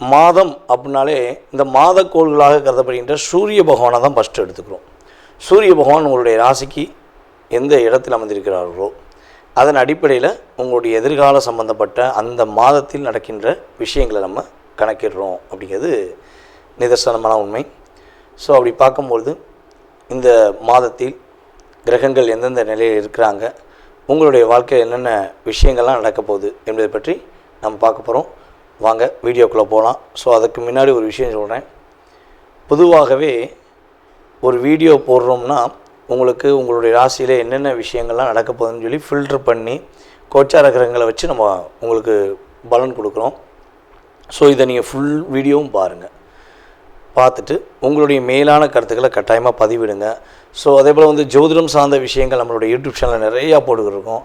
மாதம் அப்படின்னாலே இந்த மாத கோள்களாக கருதப்படுகின்ற சூரிய பகவானை தான் ஃபஸ்ட்டு எடுத்துக்கிறோம். சூரிய பகவான் உங்களுடைய ராசிக்கு எந்த இடத்தில் அமர்ந்திருக்கிறார்களோ அதன் அடிப்படையில் உங்களுடைய எதிர்கால சம்பந்தப்பட்ட அந்த மாதத்தில் நடக்கின்ற விஷயங்களை நம்ம கணக்கிடுறோம் அப்படிங்கிறது நிதர்சனமான உண்மை. ஸோ அப்படி பார்க்கும்பொழுது இந்த மாதத்தில் கிரகங்கள் எந்தெந்த நிலையில் இருக்கிறாங்க உங்களுடைய வாழ்க்கையில் என்னென்ன விஷயங்கள்லாம் நடக்க போகுது என்பதை பற்றி நம்ம பார்க்க போகிறோம் வாங்க வீடியோக்குள்ளே போகலாம் ஸோ அதுக்கு முன்னாடி ஒரு விஷயம் சொல்கிறேன் பொதுவாகவே ஒரு வீடியோ போடுறோம்னா உங்களுக்கு உங்களுடைய ராசியில் என்னென்ன விஷயங்கள்லாம் நடக்க போகுதுன்னு சொல்லி ஃபில்டர் பண்ணி கோச்சார கிரகங்களை வச்சு நம்ம உங்களுக்கு பலன் கொடுக்குறோம். ஸோ இதை நீங்கள் ஃபுல் வீடியோவும் பாருங்கள் பார்த்துட்டு உங்களுடைய மேலான கருத்துக்களை கட்டாயமாக பதிவிடுங்க. ஸோ அதே போல் வந்து ஜோதிடம் சார்ந்த விஷயங்கள் நம்மளுடைய யூடியூப் சேனலில் நிறையா போட்டுக்கிருக்கோம்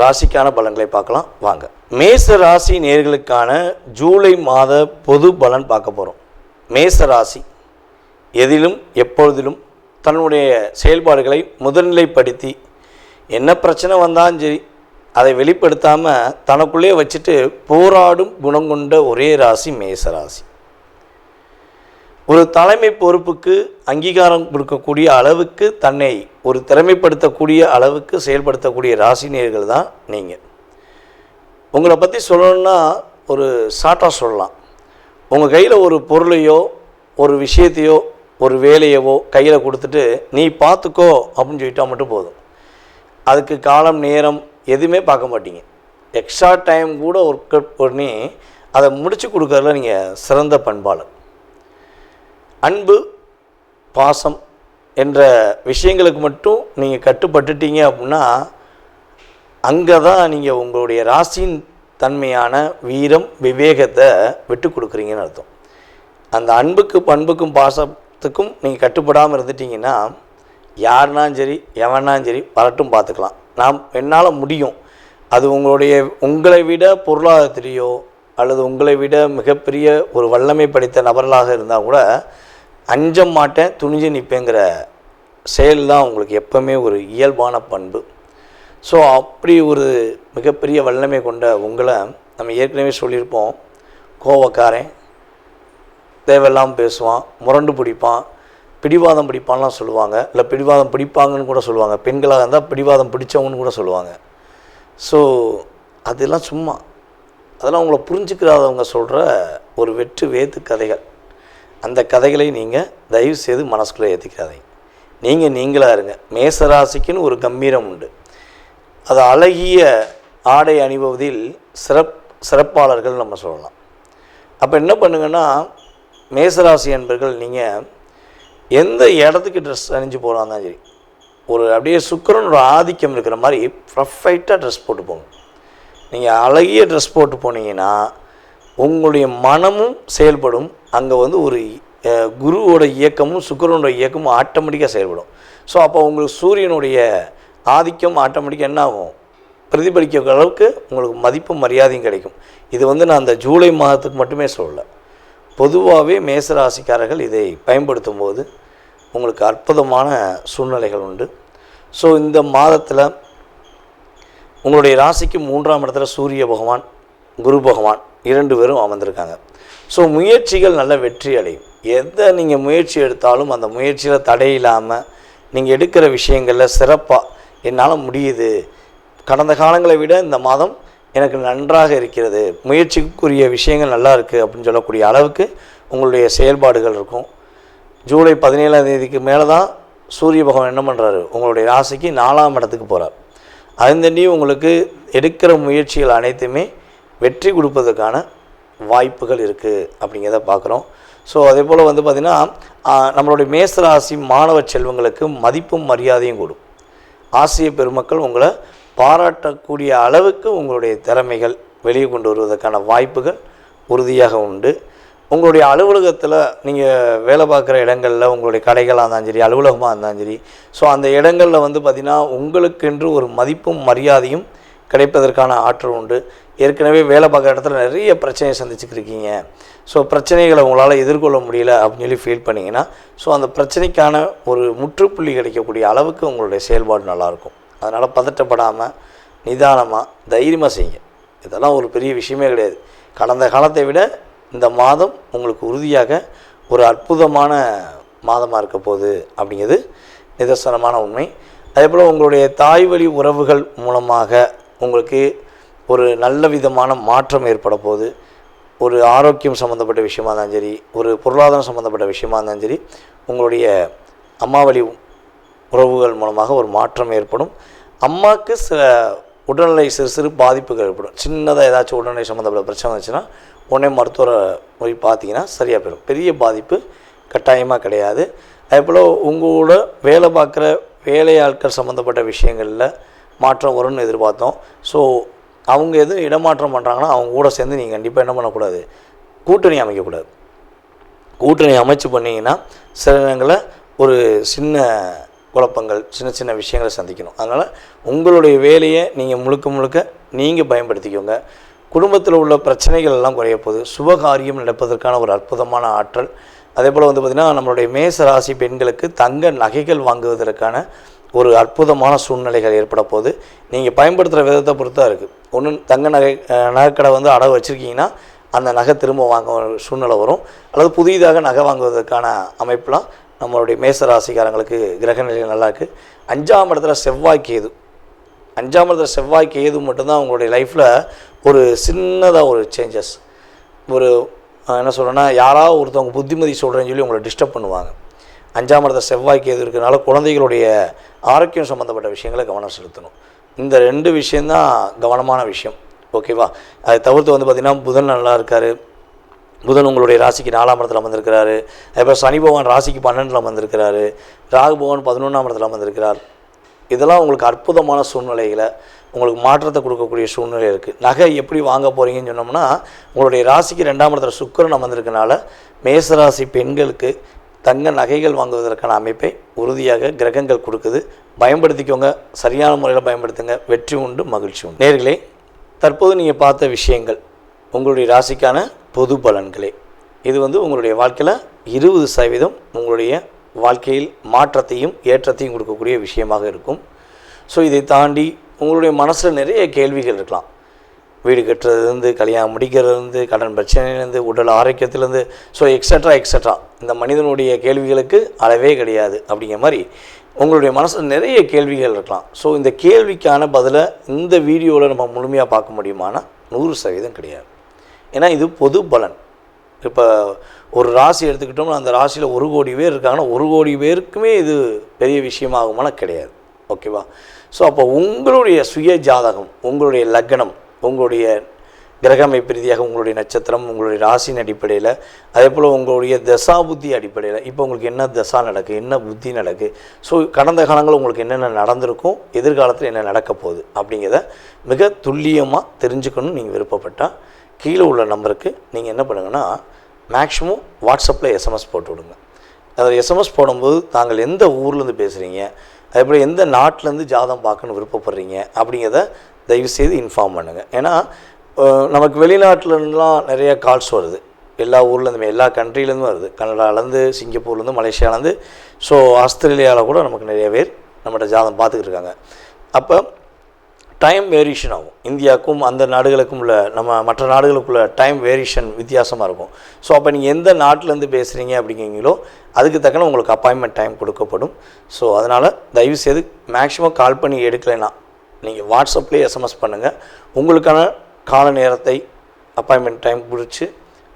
ராசிக்கான பலன்களை பார்க்கலாம். வாங்க. மேச ராசி நேர்களுக்கான ஜூலை மாத பொது பலன் பார்க்க போகிறோம் மேச ராசி எதிலும் எப்பொழுதிலும் தன்னுடைய செயல்பாடுகளை முதல்நிலைப்படுத்தி என்ன பிரச்சனை வந்தாலும் சரி அதை வெளிப்படுத்தாமல் தனக்குள்ளே வச்சுட்டு போராடும் குணம் கொண்ட ஒரே ராசி மேச ராசி. ஒரு தலைமை பொறுப்புக்கு அங்கீகாரம் கொடுக்கக்கூடிய அளவுக்கு தன்னை ஒரு திறமைப்படுத்தக்கூடிய அளவுக்கு செயல்படுத்தக்கூடிய ராசினியர்கள் தான் நீங்கள் உங்களை பற்றி சொல்லணும்னா ஒரு ஷார்ட்டாக சொல்லலாம். உங்கள் கையில் ஒரு பொருளையோ ஒரு விஷயத்தையோ ஒரு வேலையவோ கையில் கொடுத்துட்டு நீ பார்த்துக்கோ அப்படின்னு சொல்லிட்டா மட்டும் போதும். அதுக்கு காலம் நேரம் எதுவுமே பார்க்க மாட்டீங்க. எக்ஸ்ட்ரா டைம் கூட ஒர்க் அவுட் பண்ணி அதை முடித்து கொடுக்கறதுல நீங்கள் சிறந்த பண்பாளர். அன்பு பாசம் என்ற விஷயங்களுக்கு மட்டும் நீங்கள் கட்டுப்பட்டுட்டீங்க அப்படின்னா அங்கே தான் நீங்கள் உங்களுடைய ராசியின் தன்மையான வீரம் விவேகத்தை விட்டு கொடுக்குறீங்கன்னு அர்த்தம். அந்த அன்புக்கு பண்புக்கும் பாசத்துக்கும் நீங்கள் கட்டுப்படாமல் இருந்துட்டீங்கன்னா யாருனாலும் சரி எவனாலும் சரி வரட்டும் பார்த்துக்கலாம். நாம் என்னால் முடியும். அது உங்களுடைய உங்களை விட பொருளாதாரத்திலேயோ அல்லது உங்களை விட மிகப்பெரிய ஒரு வல்லமை படைத்த நபர்களாக இருந்தால் கூட அஞ்ச மாட்டேன் துணிஞ்சு நிற்பேங்கிற செயல் தான் உங்களுக்கு எப்போவுமே ஒரு இயல்பான பண்பு. ஸோ அப்படி ஒரு மிகப்பெரிய வல்லமை கொண்ட உங்களை நம்ம ஏற்கனவே சொல்லியிருப்போம். கோவக்காரன் தேவையில்லாமல் பேசுவான் முரண்டு பிடிப்பான் பிடிவாதம் பிடிப்பான்லாம் சொல்லுவாங்க. இல்லை பிடிவாதம் பிடிப்பாங்கன்னு கூட சொல்லுவாங்க. பெண்களாக இருந்தால் பிடிவாதம் பிடிச்சவங்கன்னு கூட சொல்லுவாங்க. ஸோ அதெல்லாம் சும்மா. அதெல்லாம் உங்களை புரிஞ்சுக்கிறாதவங்க சொல்கிற ஒரு வெற்று வேத்து கதைகள். அந்த கதைகளை நீங்கள் தயவு செய்து மனசுக்குள்ளே ஏற்றிக்காதீங்க நீங்கள் நீங்களாக இருங்க. மேசராசிக்குன்னு ஒரு கம்பீரம் உண்டு. அது அழகிய ஆடை அணிபவதில் சிறப் சிறப்பாளர்கள் நம்ம சொல்லலாம். அப்போ என்ன பண்ணுங்கன்னா மேசராசி என்பர்கள் நீங்கள் எந்த இடத்துக்கு ட்ரெஸ் அணிஞ்சு போகிறாங்க சரி ஒரு அப்படியே சுக்கரனோட ஆதிக்கம் இருக்கிற மாதிரி ப்ரஃபைட்டாக ட்ரெஸ் போட்டு போங்க. நீங்கள் அழகிய ட்ரெஸ் போட்டு போனீங்கன்னா உங்களுடைய மனமும் செயல்படும். அங்கே வந்து ஒரு குருவோட இயக்கமும் சுக்கிரனோட இயக்கமும் ஆட்டோமேட்டிக்காக செயல்படும். ஸோ அப்போ உங்களுக்கு சூரியனுடைய ஆதிக்கம் ஆட்டோமேட்டிக்காக என்ன ஆகும்? பிரதிபலிக்கிற அளவுக்கு உங்களுக்கு மதிப்பும் மரியாதையும் கிடைக்கும். இது வந்து நான் அந்த ஜூலை மாதத்துக்கு மட்டுமே சொல்லலை. பொதுவாகவே மேசராசிக்காரர்கள் இதை பயன்படுத்தும் போது உங்களுக்கு அற்புதமான சூழ்நிலைகள் உண்டு. ஸோ இந்த மாதத்தில் உங்களுடைய ராசிக்கு மூன்றாம் இடத்துல சூரிய பகவான் குரு பகவான் இரண்டு பேரும் அமர்ந்திருக்காங்க. ஸோ முயற்சிகள் நல்ல வெற்றி அடையும். எதை நீங்கள் முயற்சி எடுத்தாலும் அந்த முயற்சியில் தடை இல்லாமல் நீங்கள் எடுக்கிற விஷயங்களில் சிறப்பாக என்னால் முடியுது. கடந்த காலங்களை விட இந்த மாதம் எனக்கு நன்றாக இருக்கிறது. முயற்சிக்குரிய விஷயங்கள் நல்லா இருக்குது அப்படின்னு சொல்லக்கூடிய அளவுக்கு உங்களுடைய செயல்பாடுகள் இருக்கும். ஜூலை பதினேழாம் தேதிக்கு மேலே தான் சூரிய பகவான் என்ன பண்ணுறாரு உங்களுடைய ராசிக்கு நாலாம் இடத்துக்கு போகிறார் அதன் உங்களுக்கு எடுக்கிற முயற்சிகள் அனைத்துமே வெற்றி கொடுப்பதற்கான வாய்ப்புகள் இருக்குது அப்படிங்கிறத பார்க்குறோம். ஸோ அதே போல் வந்து பார்த்திங்கன்னா நம்மளுடைய மேசராசி மாணவ செல்வங்களுக்கு மதிப்பும் மரியாதையும் கூடும். ஆசிய பெருமக்கள் உங்களை பாராட்டக்கூடிய அளவுக்கு உங்களுடைய திறமைகள் வெளியே கொண்டு வருவதற்கான வாய்ப்புகள் உறுதியாக உண்டு. உங்களுடைய அலுவலகத்தில் நீங்கள் வேலை பார்க்குற இடங்களில் உங்களுடைய கடைகளாக இருந்தாலும் சரி அலுவலகமாக இருந்தாலும் சரி ஸோ அந்த இடங்களில் வந்து பார்த்திங்கன்னா உங்களுக்கென்று ஒரு மதிப்பும் மரியாதையும் கிடைப்பதற்கான ஆற்றல் உண்டு. ஏற்கனவே வேலை பார்க்குற இடத்துல நிறைய பிரச்சனையை சந்திச்சுக்கிருக்கீங்க ஸோ பிரச்சனைகளை உங்களால் எதிர்கொள்ள முடியல அப்படின்னு சொல்லி ஃபீல் பண்ணிங்கன்னா ஸோ அந்த பிரச்சனைக்கான ஒரு முற்றுப்புள்ளி கிடைக்கக்கூடிய அளவுக்கு உங்களுடைய செயல்பாடு நல்லாயிருக்கும். அதனால் பதட்டப்படாமல் நிதானமாக தைரியமாக செய்யுங்க. இதெல்லாம் ஒரு பெரிய விஷயமே கிடையாது. கடந்த காலத்தை விட இந்த மாதம் உங்களுக்கு உறுதியாக ஒரு அற்புதமான மாதமாக இருக்க போகுது அப்படிங்கிறது நிதர்சனமான உண்மை. அதே போல் உங்களுடைய தாய் வழி உறவுகள் மூலமாக உங்களுக்கு ஒரு நல்ல விதமான மாற்றம் ஏற்பட போகுது. ஒரு ஆரோக்கியம் சம்மந்தப்பட்ட விஷயமா இருந்தாலும் சரி ஒரு பொருளாதாரம் சம்மந்தப்பட்ட விஷயமா இருந்தாலும் சரி உங்களுடைய அம்மாவளி உறவுகள் மூலமாக ஒரு மாற்றம் ஏற்படும். அம்மாவுக்கு சில உடல்நிலை சிறு சிறு பாதிப்புகள் ஏற்படும். சின்னதாக ஏதாச்சும் உடல்நிலை சம்மந்தப்பட்ட பிரச்சனை வந்துச்சுன்னா உடனே மருத்துவரை போய் பார்த்தீங்கன்னா சரியாக போயிடும். பெரிய பாதிப்பு கட்டாயமாக கிடையாது. அதே போல் உங்களோட வேலை பார்க்குற வேலையாட்கள் சம்மந்தப்பட்ட விஷயங்களில் மாற்றம் வரும்னு எதிர்பார்த்தோம். ஸோ அவங்க எதுவும் இடமாற்றம் பண்ணுறாங்கன்னா அவங்க கூட சேர்ந்து நீங்கள் கண்டிப்பாக என்ன பண்ணக்கூடாது? கூட்டணி அமைக்கக்கூடாது. கூட்டணி அமைச்சு பண்ணிங்கன்னா சில நேரங்களில் ஒரு சின்ன குழப்பங்கள் சின்ன சின்ன விஷயங்களை சந்திக்கணும். அதனால் உங்களுடைய வேலையை நீங்கள் முழுக்க முழுக்க நீங்கள் பயன்படுத்திக்கோங்க. குடும்பத்தில் உள்ள பிரச்சனைகள் எல்லாம் குறைய போகுது. சுபகாரியம் நடப்பதற்கான ஒரு அற்புதமான ஆற்றல். அதே போல் வந்து பார்த்திங்கன்னா நம்மளுடைய மேச ராசி பெண்களுக்கு தங்க நகைகள் வாங்குவதற்கான ஒரு அற்புதமான சூழ்நிலைகள் ஏற்பட போகுது நீங்கள் பயன்படுத்துகிற விதத்தை பொறுத்து தான் இருக்குது ஒன்று தங்க நகை நகைக்கடை வந்து அடகு வச்சுருக்கீங்கன்னா அந்த நகை திரும்ப வாங்க ஒரு சூழ்நிலை வரும். அல்லது புதிதாக நகை வாங்குவதற்கான அமைப்புலாம் நம்மளுடைய மேச ராசிக்காரங்களுக்கு கிரக நிலைகள் நல்லா இருக்குது அஞ்சாம் இடத்துல செவ்வாய் கேது. அஞ்சாம் இடத்துல செவ்வாய் கேது மட்டும்தான் அவங்களுடைய லைஃப்பில் ஒரு சின்னதாக ஒரு சேஞ்சஸ் ஒரு என்ன சொல்கிறேன்னா யாராவது ஒருத்தவங்க புத்திமதி சொல்கிறேன்னு சொல்லி உங்களை டிஸ்டர்ப் பண்ணுவாங்க. அஞ்சாம் இடத்த செவ்வாய்க்கு எது இருக்கிறனால குழந்தைகளுடைய ஆரோக்கியம் சம்மந்தப்பட்ட விஷயங்களை கவனம் செலுத்தணும். இந்த ரெண்டு விஷயந்தான் கவனமான விஷயம். ஓகேவா? அதை தவிர்த்து வந்து பார்த்திங்கன்னா புதன் நல்லா இருக்கார். புதன் உங்களுடைய ராசிக்கு நாலாம் இடத்துல வந்திருக்கிறாரு அதேபோல் சனி பகவான் ராசிக்கு பன்னெண்டில் வந்திருக்கிறாரு ராகு பகவான் பதினொன்றாம் இடத்துல வந்திருக்கிறார் இதெல்லாம் உங்களுக்கு அற்புதமான சூழ்நிலைகளை உங்களுக்கு மாற்றத்தை கொடுக்கக்கூடிய சூழ்நிலை இருக்குது நகை எப்படி வாங்க போகிறீங்கன்னு சொன்னோம்னா உங்களுடைய ராசிக்கு ரெண்டாம் இடத்துல சுக்கிரன் அமர்ந்திருக்கனால மேசராசி பெண்களுக்கு தங்க நகைகள் வாங்குவதற்கான அமைப்பை உறுதியாக கிரகங்கள் கொடுக்குது. பயன்படுத்திக்கோங்க. சரியான முறையில் பயன்படுத்துங்க. வெற்றி உண்டு மகிழ்ச்சி உண்டு. நேர்களே தற்போது நீங்கள் பார்த்த விஷயங்கள் உங்களுடைய ராசிக்கான பொது பலன்களே. இது வந்து உங்களுடைய வாழ்க்கையில் இருபது சதவீதம் உங்களுடைய வாழ்க்கையில் மாற்றத்தையும் ஏற்றத்தையும் கொடுக்கக்கூடிய விஷயமாக இருக்கும். ஸோ இதை தாண்டி உங்களுடைய மனசில் நிறைய கேள்விகள் இருக்கலாம். வீடு கட்டுறதுலேருந்து கல்யாணம் முடிக்கிறதுலேருந்து கடன் பிரச்சனையிலேருந்து உடல் ஆரோக்கியத்துலேருந்து ஸோ எக்ஸட்ரா எக்ஸட்ரா இந்த மனிதனுடைய கேள்விகளுக்கு அளவே கிடையாது அப்படிங்கிற மாதிரி உங்களுடைய மனசில் நிறைய கேள்விகள் இருக்கலாம். ஸோ இந்த கேள்விக்கான பதிலை இந்த வீடியோவில் நம்ம முழுமையாக பார்க்க முடியுமானா? நூறு சதவீதம் கிடையாது. ஏன்னா இது பொது பலன். இப்போ ஒரு ராசி எடுத்துக்கிட்டோம்னா அந்த ராசியில் ஒரு கோடி பேர் இருக்காங்கன்னா ஒரு கோடி பேருக்குமே இது பெரிய விஷயமாகுமானா கிடையாது. ஓகேவா? ஸோ அப்போ உங்களுடைய சுய ஜாதகம் உங்களுடைய லக்னம் உங்களுடைய கிரக அமைப்பு ரீதியாக உங்களுடைய நட்சத்திரம் உங்களுடைய ராசியின் அடிப்படையில் அதே போல் உங்களுடைய தசா புத்தி அடிப்படையில். இப்போ உங்களுக்கு என்ன தசா நடக்கு என்ன புத்தி நடக்கு? ஸோ கடந்த காலங்களில் உங்களுக்கு என்னென்ன நடந்திருக்கும் எதிர்காலத்தில் என்ன நடக்க போகுது அப்படிங்கிறத மிக துல்லியமாக தெரிஞ்சுக்கணும்னு நீங்கள் விருப்பப்பட்டால் கீழே உள்ள நம்பருக்கு நீங்கள் என்ன பண்ணுங்கன்னா மேக்ஸிமம் வாட்ஸ்அப்பில் எஸ்எம்எஸ் போட்டு விடுங்க. அதில் எஸ்எம்எஸ் போடும்போது தாங்கள் எந்த ஊர்லேருந்து பேசுகிறீங்க அதேபோல் எந்த நாட்டிலேருந்து ஜாதகம் பார்க்கணும்னு விருப்பப்படுறீங்க அப்படிங்கிறத தயவுசெய்து இன்ஃபார்ம் பண்ணுங்கள் ஏன்னா நமக்கு வெளிநாட்டிலலாம் நிறைய கால்ஸ் வருது. எல்லா ஊர்லேருந்துமே எல்லா கண்ட்ரிலேருந்து வருது. கனடாலேருந்து சிங்கப்பூர்லேருந்து மலேசியாலேருந்து ஸோ ஆஸ்திரேலியாவில் கூட நமக்கு நிறைய பேர் நம்மகிட்ட ஜாதகம் பார்த்துக்கிட்டு இருக்காங்க அப்போ டைம் வேரியேஷன் ஆகும். இந்தியாவுக்கும் அந்த நாடுகளுக்கும் உள்ள நம்ம மற்ற நாடுகளுக்குள்ள டைம் வேரியேஷன் வித்தியாசமாக இருக்கும். ஸோ அப்போ நீங்கள் எந்த நாட்டிலேருந்து பேசுகிறீங்க அப்படிங்கிறீங்களோ அதுக்கு தக்கன உங்களுக்கு அப்பாயின்மெண்ட் டைம் கொடுக்கப்படும். ஸோ அதனால் தயவுசெய்து மேக்ஸிமம் கால் பண்ணி எடுக்கலைன்னா நீங்கள் வாட்ஸ்அப்லேயே எஸ்எம்எஸ் பண்ணுங்கள் உங்களுக்கான கால நேரத்தை அப்பாயின்மெண்ட் டைம் பிடிச்சி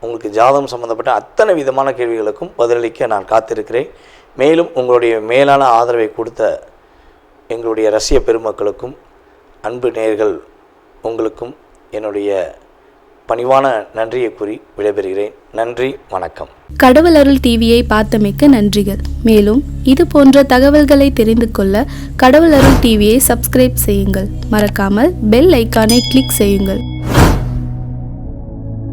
உங்களுக்கு ஜாதகம் சம்மந்தப்பட்ட அத்தனை விதமான கேள்விகளுக்கும் பதிலளிக்க நான் காத்திருக்கிறேன். மேலும் உங்களுடைய மேலான ஆதரவை கொடுத்த எங்களுடைய ரசிய பெருமக்களுக்கும் அன்பு நேர்கள் உங்களுக்கும் என்னுடைய பணிவான நன்றியை கூறி விடைபெறுகிறேன். நன்றி வணக்கம். கடவுள் அருள் டிவியை பார்த்தமைக்க நன்றிகள். மேலும் இது போன்ற தகவல்களை தெரிந்து கொள்ள கடவுள் அருள் டிவியை சப்ஸ்கிரைப் செய்யுங்கள். மறக்காமல் பெல் ஐக்கானை கிளிக் செய்யுங்கள்.